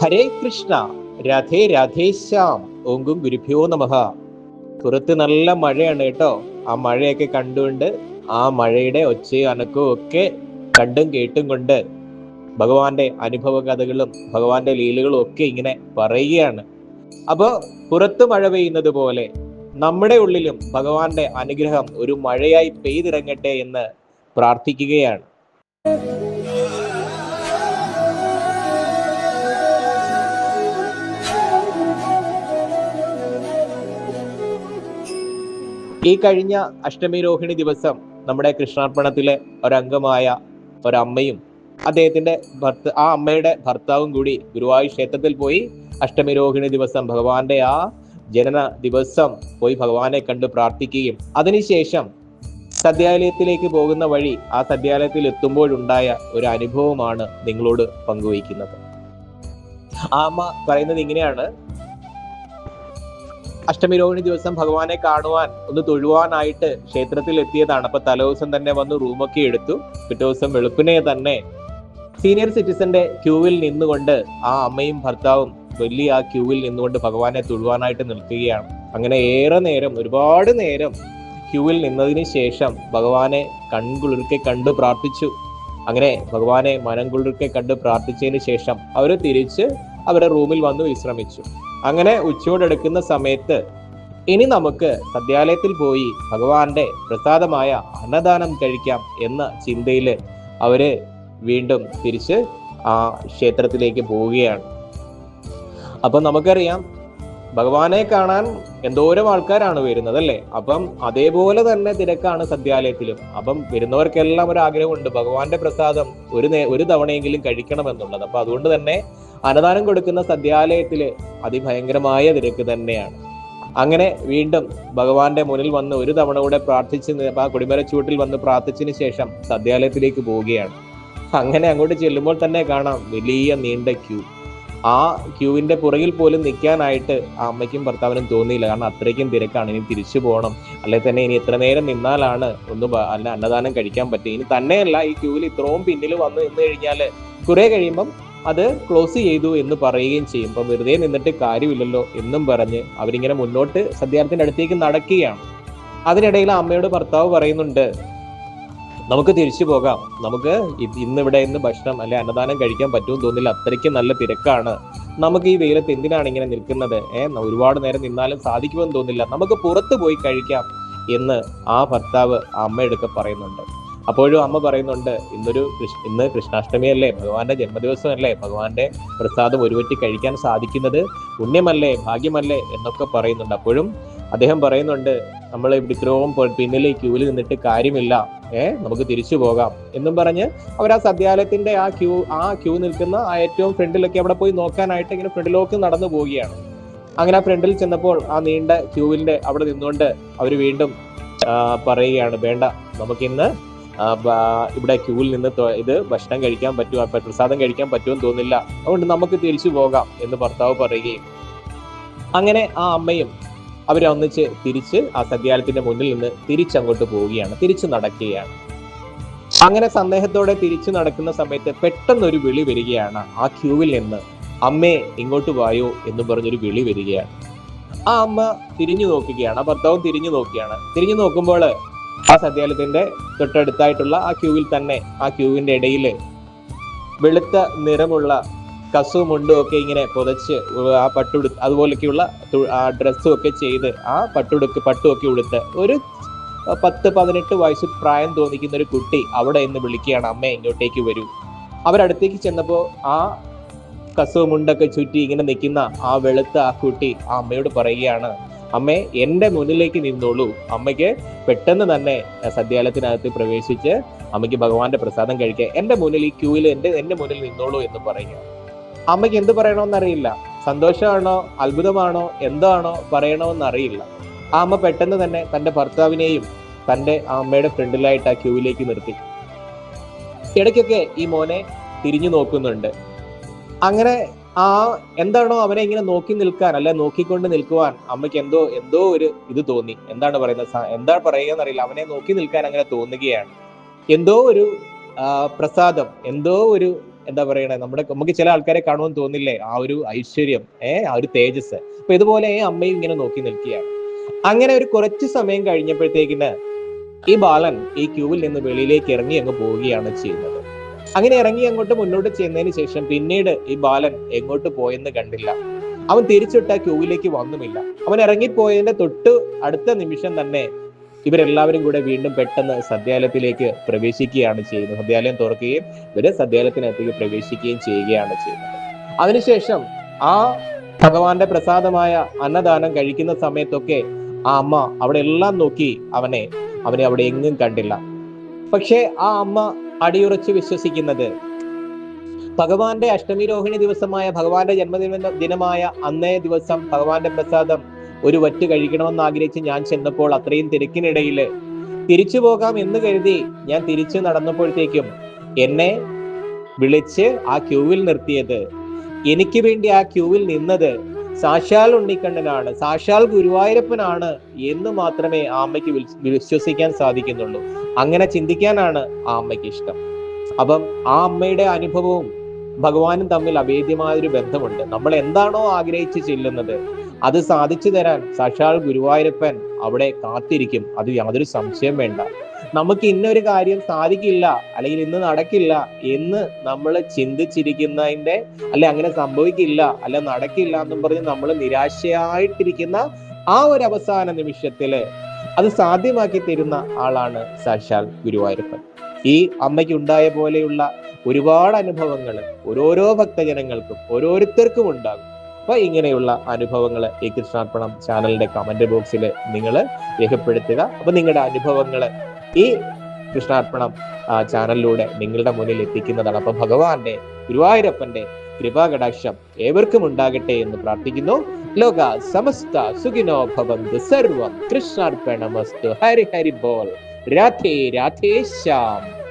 ഹരേ കൃഷ്ണ രാധേ രാധേശ്യാം ഓങ്കും ഗുരുഭ്യോ നമഹ പുറത്ത് നല്ല മഴയാണ് കേട്ടോ. ആ മഴയൊക്കെ കണ്ടുകൊണ്ട് ആ മഴയുടെ ഒച്ചയും അനക്കവും ഒക്കെ കണ്ടും കേട്ടും കൊണ്ട് ഭഗവാന്റെ അനുഭവ കഥകളും ഭഗവാന്റെ ലീലകളും ഒക്കെ ഇങ്ങനെ പറയുകയാണ്. അപ്പോ പുറത്ത് മഴ പെയ്യുന്നത് പോലെ നമ്മുടെ ഉള്ളിലും ഭഗവാന്റെ അനുഗ്രഹം ഒരു മഴയായി പെയ്തിറങ്ങട്ടെ എന്ന് പ്രാർത്ഥിക്കുകയാണ്. ഈ കഴിഞ്ഞ അഷ്ടമി രോഹിണി ദിവസം നമ്മുടെ കൃഷ്ണാർപ്പണത്തിലെ ഒരംഗമായ ഒരമ്മയും അദ്ദേഹത്തിന്റെ ഭർത്ത ആ അമ്മയുടെ ഭർത്താവും കൂടി ഗുരുവായൂർ ക്ഷേത്രത്തിൽ പോയി അഷ്ടമി രോഹിണി ദിവസം ഭഗവാന്റെ ആ ജനന ദിവസം പോയി ഭഗവാനെ കണ്ട് പ്രാർത്ഥിക്കുകയും. അതിനുശേഷം സദ്യാലയത്തിലേക്ക് പോകുന്ന വഴി ആ സദ്യാലയത്തിൽ എത്തുമ്പോഴുണ്ടായ ഒരു അനുഭവമാണ് നിങ്ങളോട് പങ്കുവയ്ക്കുന്നത്. ആ അമ്മ പറയുന്നത് ഇങ്ങനെയാണ്. അഷ്ടമി രോഹിണി ദിവസം ഭഗവാനെ കാണുവാൻ ഒന്ന് തൊഴുവാനായിട്ട് ക്ഷേത്രത്തിൽ എത്തിയതാണ് അപ്പൊ തലേദിവസം തന്നെ വന്ന് റൂമൊക്കെ എടുത്തു. പിറ്റേ ദിവസം വെളുപ്പിനെ തന്നെ സീനിയർ സിറ്റിസന്റെ ക്യൂവിൽ നിന്നുകൊണ്ട് ആ അമ്മയും ഭർത്താവും വലിയ ആ ക്യൂവിൽ നിന്നുകൊണ്ട് ഭഗവാനെ തൊഴുവാനായിട്ട് നിൽക്കുകയാണ്. അങ്ങനെ ഏറെ നേരം ഒരുപാട് നേരം ക്യൂവിൽ നിന്നതിന് ശേഷം ഭഗവാനെ കൺകുളിർക്കെ കണ്ടു പ്രാർത്ഥിച്ചു. അങ്ങനെ ഭഗവാനെ മനം കുളിർക്കെ കണ്ട് പ്രാർത്ഥിച്ചതിന് ശേഷം അവർ തിരിച്ച് അവരുടെ റൂമിൽ വന്ന് വിശ്രമിച്ചു. അങ്ങനെ ഉച്ചയോടെടുക്കുന്ന സമയത്ത് ഇനി നമുക്ക് സദ്യാലയത്തിൽ പോയി ഭഗവാന്റെ പ്രസാദമായ അന്നദാനം കഴിക്കാം എന്ന ചിന്തയിൽ അവർ വീണ്ടും തിരിച്ച് ആ ക്ഷേത്രത്തിലേക്ക് പോവുകയാണ്. അപ്പം നമുക്കറിയാം ഭഗവാനെ കാണാൻ എന്തോരം ആൾക്കാരാണ് വരുന്നത് അല്ലേ? അപ്പം അതേപോലെ തന്നെ തിരക്കാണ് സദ്യാലയത്തിലും. അപ്പം വരുന്നവർക്കെല്ലാം ഒരു ആഗ്രഹമുണ്ട് ഭഗവാന്റെ പ്രസാദം ഒരു ഒരു തവണയെങ്കിലും കഴിക്കണം എന്നുള്ളത് അപ്പൊ അതുകൊണ്ട് തന്നെ അന്നദാനം കൊടുക്കുന്ന സദ്യാലയത്തിൽ അതിഭയങ്കരമായ തിരക്ക് തന്നെയാണ്. അങ്ങനെ വീണ്ടും ഭഗവാന്റെ മുന്നിൽ വന്ന് ഒരു തവണ കൂടെ പ്രാർത്ഥിച്ച് ആ വന്ന് പ്രാർത്ഥിച്ചതിന് ശേഷം സദ്യാലയത്തിലേക്ക് പോവുകയാണ്. അങ്ങനെ അങ്ങോട്ട് ചെല്ലുമ്പോൾ തന്നെ കാണാം വലിയ നീണ്ട ക്യൂ. ആ ക്യൂവിന്റെ പുറകിൽ പോലും നിൽക്കാനായിട്ട് ആ അമ്മയ്ക്കും ഭർത്താവിനും തോന്നിയില്ല. കാരണം അത്രയ്ക്കും തിരക്കാണ്. ഇനി തിരിച്ചു പോകണം. അല്ലെ തന്നെ ഇനി എത്ര നേരം നിന്നാലാണ് ഒന്ന് അല്ല അന്നദാനം കഴിക്കാൻ പറ്റും ഇനി തന്നെയല്ല ഈ ക്യൂവിൽ ഇത്രയും പിന്നിൽ വന്ന് നിന്ന് കഴിഞ്ഞാൽ കുറെ കഴിയുമ്പം അത് ക്ലോസ് ചെയ്തു എന്ന് പറയുകയും ചെയ്യും. ഇപ്പം വെറുതെ നിന്നിട്ട് കാര്യമില്ലല്ലോ എന്നും പറഞ്ഞ് അവരിങ്ങനെ മുന്നോട്ട് സദ്യാർത്ഥിന്റെ അടുത്തേക്ക് നടക്കുകയാണ്. അതിനിടയിൽ അമ്മയോട് ഭർത്താവ് പറയുന്നുണ്ട് നമുക്ക് തിരിച്ചു പോകാം. നമുക്ക് ഇന്നിവിടെ ഇന്ന് ഭക്ഷണം അല്ലെ അന്നദാനം കഴിക്കാൻ പറ്റുമെന്ന് തോന്നില്ല അത്രയ്ക്ക് നല്ല തിരക്കാണ്. നമുക്ക് ഈ വെയിലത്ത് എന്തിനാണ് ഇങ്ങനെ നിൽക്കുന്നത്? ഏഹ് ഒരുപാട് നേരം നിന്നാലും സാധിക്കുമെന്ന് തോന്നില്ല നമുക്ക് പുറത്തു പോയി കഴിക്കാം എന്ന് ആ ഭർത്താവ് അമ്മയെടുക്കെ പറയുന്നുണ്ട്. അപ്പോഴും അമ്മ പറയുന്നുണ്ട് ഇന്നൊരു ഇന്ന് കൃഷ്ണാഷ്ടമി അല്ലേ ഭഗവാന്റെ ജന്മദിവസം അല്ലേ ഭഗവാന്റെ പ്രസാദം ഒരുവറ്റി കഴിക്കാൻ സാധിക്കുന്നത് പുണ്യമല്ലേ? ഭാഗ്യമല്ലേ? എന്നൊക്കെ പറയുന്നുണ്ട്. അപ്പോഴും അദ്ദേഹം പറയുന്നുണ്ട് നമ്മൾ ഇത്രയും പോ- പിന്നിൽ ഈ ക്യൂവിൽ നിന്നിട്ട് കാര്യമില്ല. ഏ നമുക്ക് തിരിച്ചു പോകാം. എന്നും പറഞ്ഞ് അവർ ആ സദ്യാലയത്തിന്റെ ആ ക്യൂ ആ ക്യൂ നിൽക്കുന്ന ആ ഏറ്റവും ഫ്രണ്ടിലൊക്കെ അവിടെ പോയി നോക്കാനായിട്ട് ഇങ്ങനെ ഫ്രണ്ടിലേക്ക് നടന്നു പോവുകയാണ്. അങ്ങനെ ആ ഫ്രണ്ടിൽ ചെന്നപ്പോൾ ആ നീണ്ട ക്യൂവിന്റെ അവിടെ നിന്നുകൊണ്ട് അവർ വീണ്ടും പറയുകയാണ് വേണ്ട നമുക്കിന്ന് ഇവിടെ ക്യൂവിൽ നിന്ന് ഇത് ഭക്ഷണം കഴിക്കാൻ പറ്റുമോ? പ്രസാദം കഴിക്കാൻ പറ്റുമെന്ന് തോന്നില്ല അതുകൊണ്ട് നമുക്ക് തിരിച്ചു പോകാം എന്ന് ഭർത്താവ് പറയുകയും. അങ്ങനെ ആ അമ്മയും അവരെ ഒന്നിച്ച് തിരിച്ച് ആ സദ്യാലയത്തിന്റെ മുന്നിൽ നിന്ന് തിരിച്ചങ്ങോട്ട് പോവുകയാണ് തിരിച്ചു നടക്കുകയാണ്. അങ്ങനെ സന്ദേഹത്തോടെ തിരിച്ചു നടക്കുന്ന സമയത്ത് പെട്ടെന്നൊരു വിളി വരികയാണ്. ആ ക്യൂവിൽ നിന്ന് അമ്മേ ഇങ്ങോട്ട് വായോ എന്ന് പറഞ്ഞൊരു വിളി വരികയാണ്. ആ അമ്മ തിരിഞ്ഞു നോക്കുകയാണ് ആ ഭർത്താവും തിരിഞ്ഞു നോക്കുകയാണ്. തിരിഞ്ഞു നോക്കുമ്പോൾ ആ സദ്യാലയത്തിന്റെ തൊട്ടടുത്തായിട്ടുള്ള ആ ക്യൂവിൽ തന്നെ ആ ക്യൂവിന്റെ ഇടയിൽ വെളുത്ത നിറമുള്ള കസവും മുണ്ടും ഒക്കെ ഇങ്ങനെ പുതച്ച് ആ പട്ടുടു അതുപോലൊക്കെയുള്ള ആ ഡ്രസ്സും ഒക്കെ ചെയ്ത് ആ പട്ടുടുക്ക് പട്ടുമൊക്കെ ഉടുത്ത് ഒരു പത്ത് പതിനെട്ട് വയസ്സ് പ്രായം തോന്നിക്കുന്ന ഒരു കുട്ടി അവിടെ നിന്ന് വിളിക്കുകയാണ് അമ്മ ഇങ്ങോട്ടേക്ക് വരൂ. അവരടുത്തേക്ക് ചെന്നപ്പോൾ ആ കസവും മുണ്ടൊക്കെ ചുറ്റി ഇങ്ങനെ നിൽക്കുന്ന ആ വെളുത്ത ആ കുട്ടി ആ അമ്മയോട് പറയുകയാണ് അമ്മേ എന്റെ മുന്നിലേക്ക് നിന്നോളൂ. അമ്മയ്ക്ക് പെട്ടെന്ന് തന്നെ സദ്യാലയത്തിനകത്ത് പ്രവേശിച്ച് അമ്മയ്ക്ക് ഭഗവാന്റെ പ്രസാദം കഴിക്കുക എന്റെ മുന്നിൽ ഈ ക്യൂവിൽ എന്റെ എന്റെ മുന്നിൽ നിന്നോളൂ എന്ന് പറയുക അമ്മയ്ക്ക് എന്ത് പറയണമെന്നറിയില്ല സന്തോഷമാണോ? അത്ഭുതമാണോ? എന്താണോ പറയണമെന്നറിയില്ല ആ അമ്മ പെട്ടെന്ന് തന്നെ തന്റെ ഭർത്താവിനെയും തന്റെ ആ അമ്മയുടെ ഫ്രണ്ടിലായിട്ട് ആ ക്യൂവിലേക്ക് നിർത്തി. ഇടയ്ക്കൊക്കെ ഈ മോനെ തിരിഞ്ഞു നോക്കുന്നുണ്ട്. അങ്ങനെ ആ എന്താണോ അവനെ ഇങ്ങനെ നോക്കി നിൽക്കാൻ അല്ലെ നോക്കിക്കൊണ്ട് നിൽക്കുവാൻ അമ്മയ്ക്ക് എന്തോ എന്തോ ഒരു ഇത് തോന്നി. എന്താണ് പറയുന്നത്? എന്താ പറയുക എന്നറിയില്ല അവനെ നോക്കി നിൽക്കാൻ അങ്ങനെ തോന്നുകയാണ്. എന്തോ ഒരു പ്രസാദം എന്തോ ഒരു എന്താ പറയണേ നമ്മുടെ നമുക്ക് ചില ആൾക്കാരെ കാണുമെന്ന് തോന്നില്ലേ? ആ ഒരു ഐശ്വര്യം ഏ ആ ഒരു തേജസ് അപ്പൊ ഇതുപോലെ അമ്മയും ഇങ്ങനെ നോക്കി നിൽക്കുകയാണ്. അങ്ങനെ ഒരു കുറച്ച് സമയം കഴിഞ്ഞപ്പോഴത്തേക്കിന് ഈ ബാലൻ ഈ ക്യൂവിൽ നിന്ന് വെളിയിലേക്ക് ഇറങ്ങി അങ്ങ് പോവുകയാണ് ചെയ്യുന്നത്. അങ്ങനെ ഇറങ്ങി അങ്ങോട്ട് മുന്നോട്ട് ചെയ്യുന്നതിന് ശേഷം പിന്നീട് ഈ ബാലൻ എങ്ങോട്ട് പോയെന്ന് കണ്ടില്ല. അവൻ തിരിച്ചിട്ട് ആ ക്യൂവിലേക്ക് വന്നുമില്ല. അവൻ ഇറങ്ങിപ്പോയതിന്റെ തൊട്ട് അടുത്ത നിമിഷം തന്നെ ഇവരെല്ലാവരും കൂടെ വീണ്ടും പെട്ടെന്ന് സദ്യാലയത്തിലേക്ക് പ്രവേശിക്കുകയാണ് ചെയ്യുന്നത്. സദ്യാലയം തുറക്കുകയും ഇവർ സദ്യാലയത്തിനകത്തേക്ക് പ്രവേശിക്കുകയും ചെയ്യുകയാണ് ചെയ്യുന്നത്. അതിനുശേഷം ആ ഭഗവാന്റെ പ്രസാദമായ അന്നദാനം കഴിക്കുന്ന സമയത്തൊക്കെ ആ അമ്മ അവിടെ എല്ലാം നോക്കി അവനെ അവനെ അവിടെ എങ്ങും കണ്ടില്ല. പക്ഷേ ആ അമ്മ അടിയുറച്ച് വിശ്വസിക്കുന്നത് ഭഗവാന്റെ അഷ്ടമി രോഹിണി ദിവസമായ ഭഗവാന്റെ ജന്മദിന ദിനമായ അന്നേ ദിവസം ഭഗവാന്റെ പ്രസാദം ഒരു വറ്റ് കഴിക്കണമെന്ന് ആഗ്രഹിച്ച് ഞാൻ ചെന്നപ്പോൾ അത്രയും തിരക്കിനിടയിൽ തിരിച്ചു പോകാം എന്ന് കരുതി ഞാൻ തിരിച്ചു നടന്നപ്പോഴത്തേക്കും എന്നെ വിളിച്ച് ആ ക്യൂവിൽ നിർത്തിയത്. എനിക്ക് വേണ്ടി ആ ക്യൂവിൽ നിന്നത് സാക്ഷാൽ ഉണ്ണിക്കണ്ണനാണ് സാക്ഷാൽ ഗുരുവായൂരപ്പനാണ് എന്ന് മാത്രമേ ആ അമ്മയ്ക്ക് വിശ്വസിക്കാൻ സാധിക്കുന്നുള്ളൂ. അങ്ങനെ ചിന്തിക്കാനാണ് ആ അമ്മയ്ക്ക് ഇഷ്ടം. അപ്പം ആ അമ്മയുടെ അനുഭവവും ഭഗവാനും തമ്മിൽ അഭേദ്യമായ ഒരു ബന്ധമുണ്ട്. നമ്മൾ എന്താണോ ആഗ്രഹിച്ച് ചെല്ലുന്നത് അത് സാധിച്ചു തരാൻ സാക്ഷാൽ ഗുരുവായൂരപ്പൻ അവിടെ കാത്തിരിക്കും. അത് യാതൊരു സംശയം വേണ്ട. നമുക്ക് ഇന്നൊരു കാര്യം സാധിക്കില്ല അല്ലെങ്കിൽ ഇന്ന് നടക്കില്ല എന്ന് നമ്മൾ ചിന്തിച്ചിരിക്കുന്നതിന്റെ അല്ലെ അങ്ങനെ സംഭവിക്കില്ല അല്ലെ നടക്കില്ല എന്നും പറഞ്ഞ് നമ്മൾ നിരാശയായിട്ടിരിക്കുന്ന ആ ഒരു അവസാന നിമിഷത്തിൽ അത് സാധ്യമാക്കി തരുന്ന ആളാണ് സാക്ഷാൽ ഗുരുവായൂരപ്പൻ. ഈ അമ്മയ്ക്ക് ഉണ്ടായ പോലെയുള്ള ഒരുപാട് അനുഭവങ്ങൾ ഓരോരോ ഭക്തജനങ്ങൾക്കും ഓരോരുത്തർക്കും ഉണ്ടാകും. അപ്പൊ ഇങ്ങനെയുള്ള അനുഭവങ്ങൾ ഈ കൃഷ്ണാർപ്പണം ചാനലിന്റെ കമന്റ് ബോക്സിൽ നിങ്ങൾ രേഖപ്പെടുത്തുക. അപ്പൊ നിങ്ങളുടെ അനുഭവങ്ങൾ ഈ കൃഷ്ണാർപ്പണം ചാനലിലൂടെ നിങ്ങളുടെ മുന്നിൽ എത്തിക്കുന്നതാണ്. അപ്പൊ ഭഗവാന്റെ ഗുരുവായൂരപ്പന്റെ കൃപാകടാക്ഷം ഏവർക്കും ഉണ്ടാകട്ടെ എന്ന് പ്രാർത്ഥിക്കുന്നു. ലോക സമസ്ത സുഖിനോ ഭവന്തു. സർവം കൃഷ്ണാർപ്പണമസ്തു. ഹരി ഹരി ബോൾ. രാധേ രാധേ ശ്യാം.